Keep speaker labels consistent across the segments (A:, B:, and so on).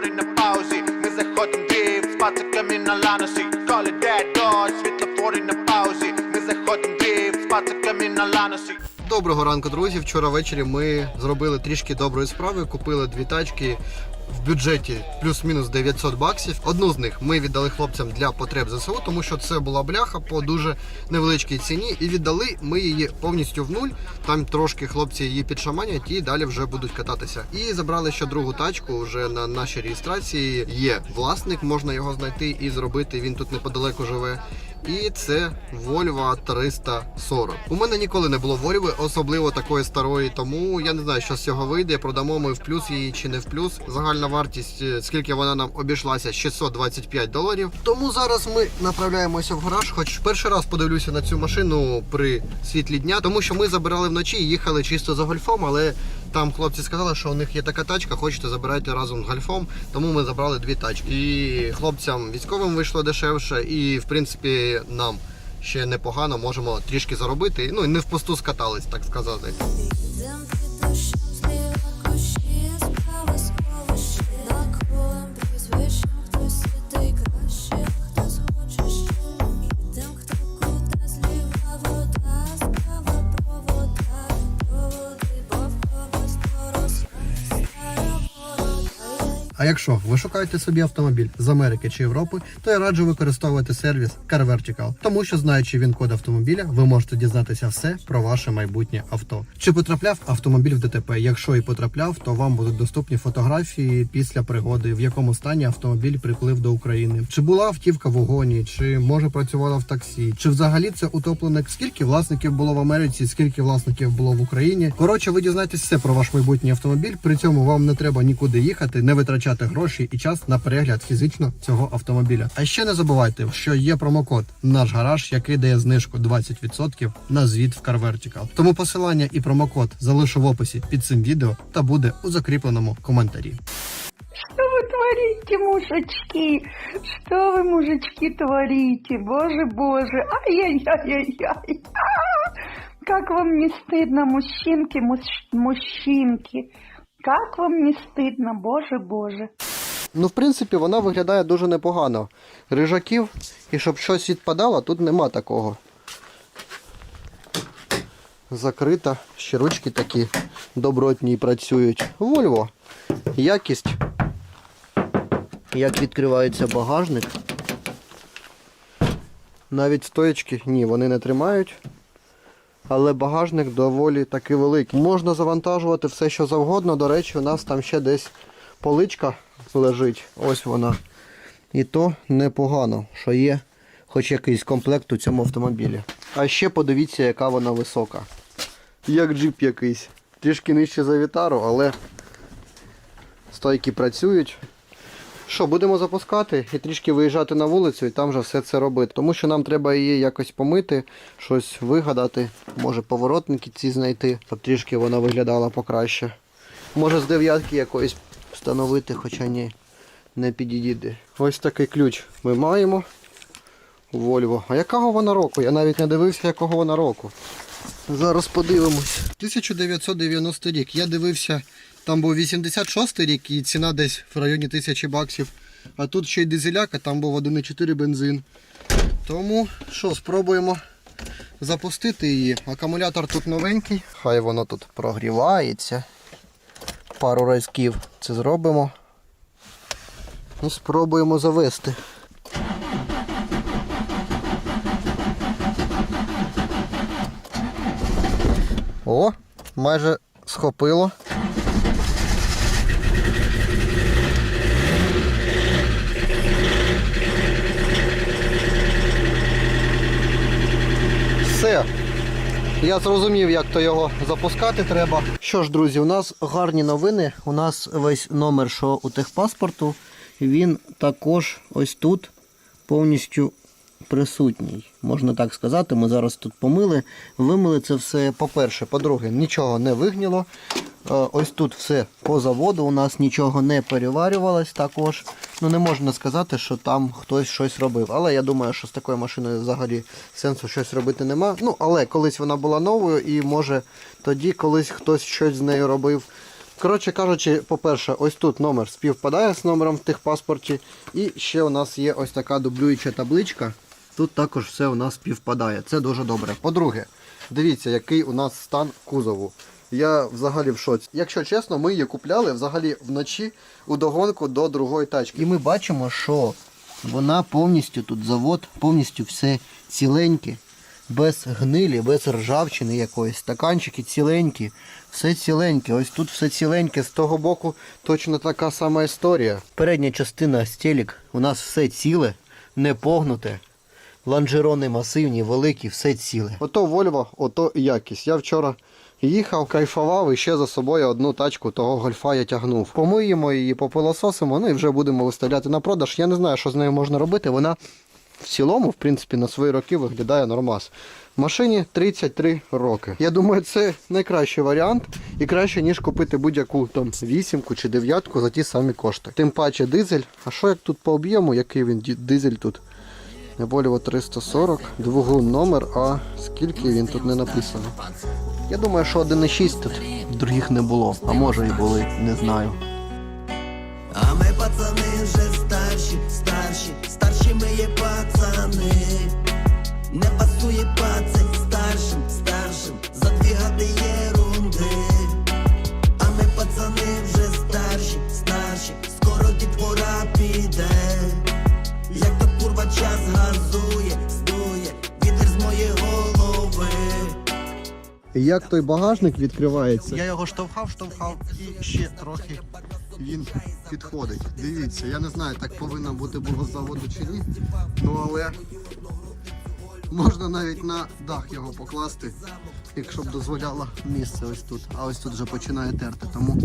A: світлофори на паузі. Ми заходим дріфт з пациками на ланосі. Коли де дощ, світлофори на паузі. Ми заходим дріфт з пациками на ланосі.
B: Доброго ранку, друзі. Вчора ввечері ми зробили трішки доброї справи, купили дві тачки бюджеті плюс-мінус 900 баксів. Одну з них ми віддали хлопцям для потреб ЗСУ, тому що це була бляха по дуже невеличкій ціні. І віддали ми її повністю в нуль. Там трошки хлопці її підшаманять і далі вже будуть кататися. І забрали ще другу тачку вже на нашій реєстрації. Є власник, можна його знайти і зробити. Він тут неподалеку живе. І це Volvo 340. У мене ніколи не було Volvo, особливо такої старої, тому я не знаю, що з цього вийде. Продамо ми в плюс її чи не в плюс. Загальна вартість, е, скільки вона нам обійшлася, 625 доларів. Тому зараз ми направляємося в гараж. Хоч перший раз подивлюся на цю машину при світлі дня, тому що ми забирали вночі і їхали чисто за гольфом, але там хлопці сказали, що у них є така тачка, хочете забирайте разом з гольфом. Тому ми забрали дві тачки. І хлопцям військовим вийшло дешевше, і в принципі нам ще непогано можемо трішки заробити. Ну і не в пусту скатались, так сказати. А якщо ви шукаєте собі автомобіль з Америки чи Європи, то я раджу використовувати сервіс Car Vertical, тому що знаючи він код автомобіля, ви можете дізнатися все про ваше майбутнє авто. Чи потрапляв автомобіль в ДТП? Якщо і потрапляв, то вам будуть доступні фотографії після пригоди, в якому стані автомобіль приплив до України, чи була автівка в угоні, чи може працювала в таксі, чи взагалі це утопленик? Скільки власників було в Америці, скільки власників було в Україні? Коротше, ви дізнаєтесь все про ваш майбутній автомобіль. При цьому вам не треба нікуди їхати, не витрачати гроші і час на перегляд фізично цього автомобіля. А ще не забувайте, що є промокод наш гараж, який дає знижку 20% на звіт в Car Vertical. Тому посилання і промокод залишу в описі під цим відео та буде у закріпленому коментарі.
C: Что вы творите, мужички? Что вы, мужички, творите? Боже, боже, ай-яй-яй-яй-яй. А! Как вам не стыдно, мужчинки, муж- мужчинки? Как вам не стыдно, боже, боже.
B: Ну, в принципі, вона виглядає дуже непогано. Рижаків, і щоб щось відпадало, тут нема такого. Закрита, ще ручки такі добротні працюють. Вольво. Якість. Як відкривається багажник. Навіть стоячки, ні, вони не тримають. Але багажник доволі таки великий. Можна завантажувати все, що завгодно. До речі, у нас там ще десь поличка лежить. Ось вона. І то непогано, що є хоч якийсь комплект у цьому автомобілі. А ще подивіться, яка вона висока. Як джип якийсь. Трішки нижче за вітару, але стойки працюють. Що, будемо запускати і трішки виїжджати на вулицю і там вже все це робити. Тому що нам треба її якось помити, щось вигадати, може поворотники ці знайти, щоб трішки вона виглядала покраще. Може з дев'ятки якоїсь встановити, хоча ні, не підійде. Ось такий ключ ми маємо. Volvo. А якого вона року? Я навіть не дивився, якого вона року. Зараз подивимось. 1990 рік. Я дивився, там був 86 рік і ціна десь в районі 1000 баксів. А тут ще й дизеляка, там був 1,4 бензин. Тому що, спробуємо запустити її. Акумулятор тут новенький. Хай воно тут прогрівається. Пару разків це зробимо. І спробуємо завести. О, майже схопило. Все. Я зрозумів, як то його запускати треба. Що ж, друзі, у нас гарні новини. У нас весь номер, що у техпаспорту, він також ось тут повністю присутній. Можна так сказати, ми зараз тут помили, вимили це все по-перше. По-друге, нічого не вигніло. Е, Ось тут все по заводу, у нас нічого не переварювалось також. Ну не можна сказати, що там хтось щось робив. Але я думаю, що з такою машиною взагалі сенсу щось робити нема. Ну, але колись вона була новою і може тоді колись хтось щось з нею робив. Коротше кажучи, по-перше, ось тут номер співпадає з номером в техпаспорті. І ще у нас є ось така дублююча табличка. Тут також все у нас співпадає. Це дуже добре. По-друге, дивіться, який у нас стан кузову. Я взагалі в шоці. Якщо чесно, ми її купляли взагалі вночі у догонку до другої тачки. І ми бачимо, що вона повністю тут завод, повністю все ціленьке, без гнилі, без ржавчини якоїсь. Стаканчики ціленькі, все ціленьке. Ось тут все ціленьке. З того боку точно така сама історія. Передня частина стелік у нас все ціле, не погнуте. Ланжерони масивні, великі, все ціле. Ото Вольво, ото якість. Я вчора їхав, кайфував і ще за собою одну тачку того гольфа я тягнув. Помиємо її, попилососимо, ну і вже будемо виставляти на продаж. Я не знаю, що з нею можна робити. Вона в цілому, в принципі, на свої роки виглядає нормас. Машині 33 роки. Я думаю, це найкращий варіант і краще, ніж купити будь-яку там вісімку чи дев'ятку за ті самі кошти. Тим паче дизель. А що як тут по об'єму, який він дизель тут? Volvo 340, двигун номер, а скільки він тут не написано. Я думаю, що 1,6 тут других не було, а може і були, не знаю.
D: А ми пацани вже старші, старші, старші ми є пацани. Як
B: той багажник відкривається? Я його штовхав, штовхав і ще трохи він підходить. Дивіться, я не знаю, так повинно бути було заводу чи ні. Ну але можна навіть на дах його покласти, якщо б дозволяло місце ось тут. А ось тут вже починає терти, тому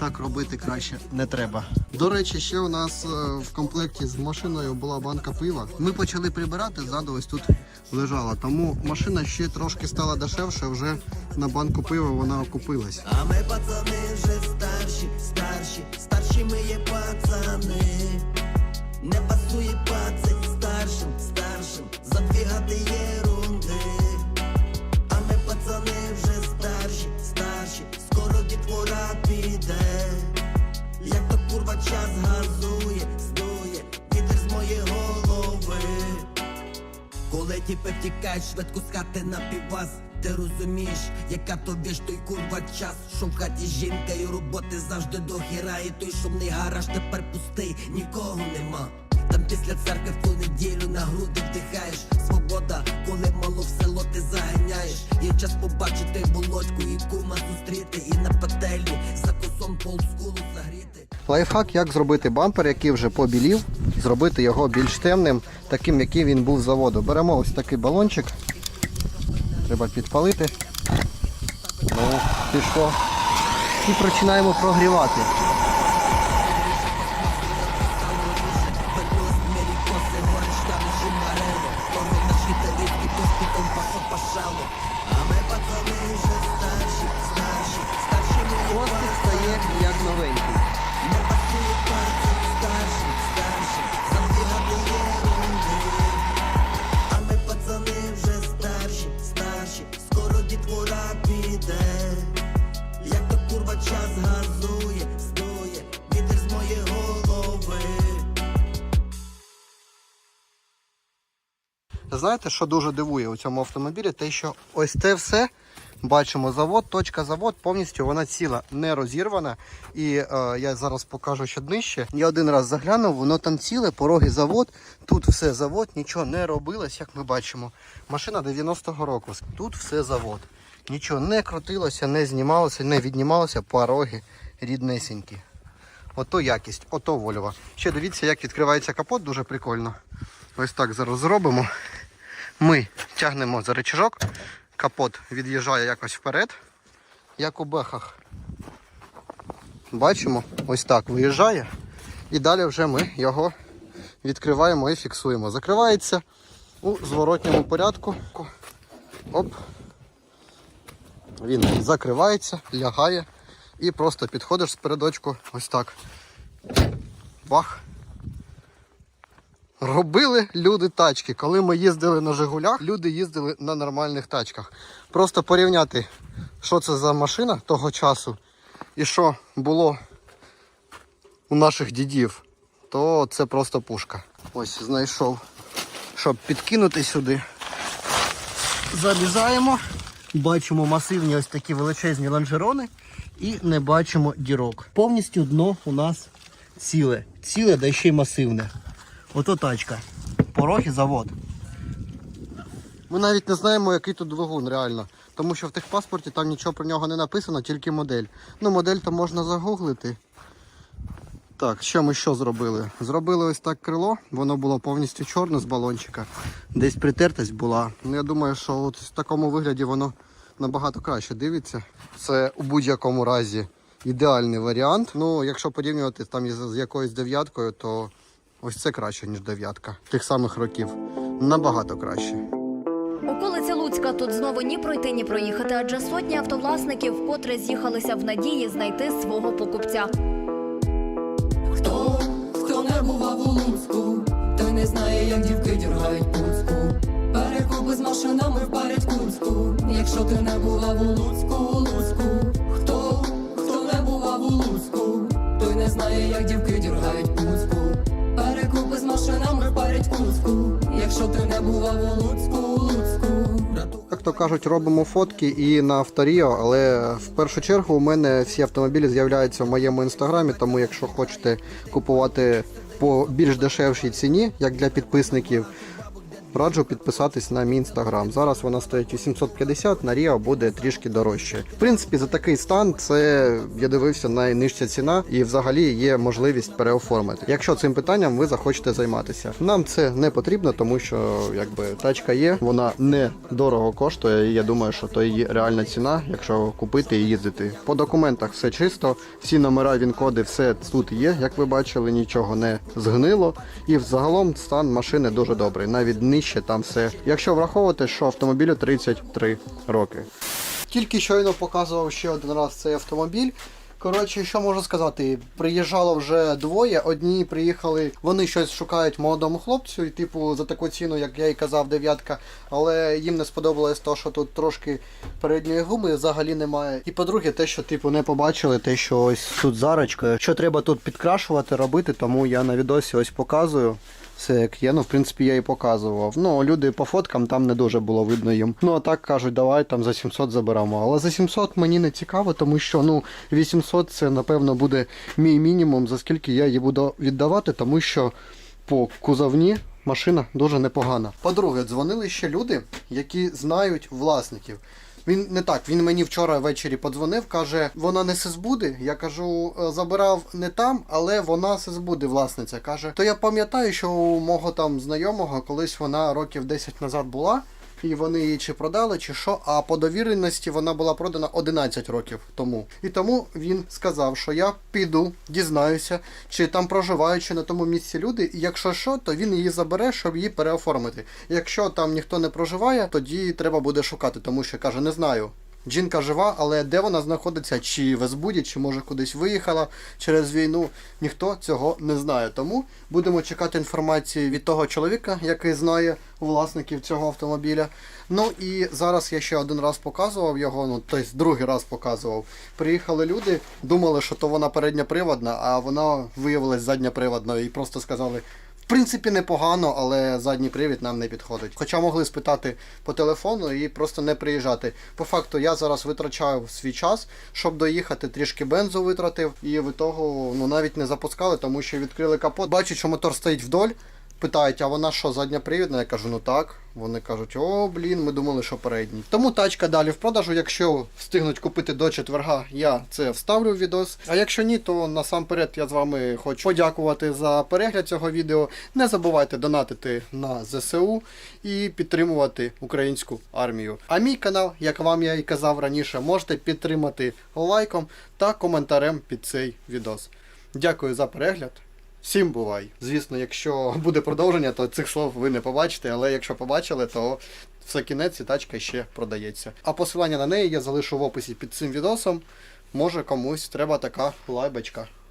B: так робити краще не треба. До речі, ще у нас е, в комплекті з машиною була банка пива. Ми почали прибирати, ззаду ось тут лежала. Тому машина ще трошки стала дешевше, вже на банку пива вона окупилась.
D: А ми пацани вже старші, старші, старші ми є пацани. Не пасує пацик старшим, старшим, задвігати ерунди. А ми пацани вже старші, старші, скоро дітвора піде. Як то курва час газує, здує, вітер з моєї голови. Коли тіпи втікають швидко з хати на півас Ти розумієш, яка то віж той курва час Що в хаті жінка і роботи завжди до хіра І той шумний гараж тепер пустий, нікого нема Там після церкви в ту неділю на груди
B: Лайфхак, як зробити бампер, який вже побілів, зробити його більш темним, таким, який він був з заводу. Беремо ось такий балончик. Треба підпалити. Ну, пішло. І починаємо прогрівати. Знаєте, що дуже дивує у цьому автомобілі? Те, що ось це все бачимо завод, точка завод, повністю вона ціла, не розірвана. І е, я зараз покажу ще нижче. Я один раз заглянув, воно там ціле, пороги завод. Тут все завод, нічого не робилось, як ми бачимо. Машина 90-го року. Тут все завод. Нічого не крутилося, не знімалося, не віднімалося, пороги ріднесенькі. Ото якість, ото Вольво. Ще дивіться, як відкривається капот, дуже прикольно. Ось так зараз зробимо. Ми тягнемо за рычажок, капот від'їжджає якось вперед, як у бехах. Бачимо, ось так виїжджає. І далі вже ми його відкриваємо і фіксуємо. Закривається у зворотньому порядку. Оп. Він закривається, лягає і просто підходиш з передочку ось так. Бах. Робили люди тачки. Коли ми їздили на Жигулях, люди їздили на нормальних тачках. Просто порівняти, що це за машина того часу І що було у наших дідів, то це просто пушка. Ось знайшов, щоб підкинути сюди. Залізаємо, бачимо масивні ось такі величезні лонжерони і не бачимо дірок. Повністю дно у нас ціле. Ціле, да ще й масивне. Ото тачка. Порог і завод. Ми навіть не знаємо, який тут двигун реально. Тому що в техпаспорті там нічого про нього не написано, тільки модель. Ну, модель то можна загуглити. Так, що ми що зробили? Зробили ось так крило, воно було повністю чорне з балончика. Десь притертість була. Ну, я думаю, що от в такому вигляді воно набагато краще дивиться. Це у будь-якому разі ідеальний варіант. Ну, якщо порівнювати там з якоюсь дев'яткою, то ось це краще, ніж дев'ятка. Тих самих років. Набагато краще.
E: Околиця Луцька тут знову ні пройти, ні проїхати, адже сотні автовласників вкотре з'їхалися в надії знайти свого покупця.
F: Хто, хто не бував у Луцьку, той не знає, як дівки діргають пуцьку. Перекупи з машинами впарять курську. Якщо ти не бував у Луцьку, у Луцьку. Хто, хто не бував у Луцьку, той не знає, як дівки діргають пуцьку. З машинами впарять курську. Якщо ти не бував у Луцьку, Луцьку.
B: Як то кажуть, робимо фотки і на авторіо, але в першу чергу у мене всі автомобілі з'являються в моєму інстаграмі, тому якщо хочете купувати по більш дешевшій ціні, як для підписників, раджу підписатись на мій інстаграм. Зараз вона стоїть 850, на Ріо буде трішки дорожче. В принципі, за такий стан це я дивився найнижча ціна, і взагалі є можливість переоформити. Якщо цим питанням ви захочете займатися, нам це не потрібно, тому що якби тачка є, вона не дорого коштує. І я думаю, що то її реальна ціна, якщо купити і їздити. По документах все чисто, всі номера, він-коди, все тут є. Як ви бачили, нічого не згнило. І взагалом стан машини дуже добрий. Навіть нижче там все. Якщо враховувати, що автомобілю 33 роки. Тільки щойно показував ще один раз цей автомобіль. Коротше, що можу сказати? Приїжджало вже двоє. Одні приїхали, вони щось шукають молодому хлопцю, і типу за таку ціну, як я і казав, дев'ятка. Але їм не сподобалось то, що тут трошки передньої гуми взагалі немає. І по-друге, те, що типу не побачили, те, що ось тут зарочка. Що треба тут підкрашувати, робити, тому я на відосі ось показую. Все як є, ну в принципі я і показував. Ну, люди по фоткам там не дуже було видно їм. Ну а так кажуть, давай там за 700 заберемо. Але за 700 мені не цікаво, тому що ну 800 це напевно буде мій мінімум, за скільки я її буду віддавати, тому що по кузовні машина дуже непогана. По-друге, дзвонили ще люди, які знають власників. Він не так, він мені вчора ввечері подзвонив, каже, вона не сезбуде. Я кажу, «Е, забирав не там, але вона сезбуде, власниця. Каже, то я пам'ятаю, що у мого там знайомого колись вона років 10 назад була. І вони її чи продали, чи що. А по довіреності вона була продана 11 років тому. І тому він сказав, що я піду, дізнаюся, чи там проживають, чи на тому місці люди. І якщо що, то він її забере, щоб її переоформити. Якщо там ніхто не проживає, тоді треба буде шукати, тому що каже, не знаю. Жінка жива, але де вона знаходиться, чи в Есбуді, чи може кудись виїхала через війну, ніхто цього не знає. Тому будемо чекати інформації від того чоловіка, який знає власників цього автомобіля. Ну і зараз я ще один раз показував його, ну тобто другий раз показував. Приїхали люди, думали, що то вона передньоприводна, а вона виявилась задньоприводною і просто сказали. Принципі, непогано, але задній привід нам не підходить. Хоча могли спитати по телефону і просто не приїжджати. По факту, я зараз витрачаю свій час, щоб доїхати, трішки бензу витратив, і в того ну навіть не запускали, тому що відкрили капот. Бачу, що мотор стоїть вдоль. Питають, а вона що, задньопривідна? Я кажу, ну так. Вони кажуть, о, блін, ми думали, що передній. Тому тачка далі в продажу. Якщо встигнуть купити до четверга, я це вставлю в відос. А якщо ні, то насамперед я з вами хочу подякувати за перегляд цього відео. Не забувайте донатити на ЗСУ і підтримувати українську армію. А мій канал, як вам я і казав раніше, можете підтримати лайком та коментарем під цей відос. Дякую за перегляд. Всім бувай. Звісно, якщо буде продовження, то цих слов ви не побачите, але якщо побачили, то все кінець і тачка ще продається. А посилання на неї я залишу в описі під цим відосом. Може комусь треба така лайбочка.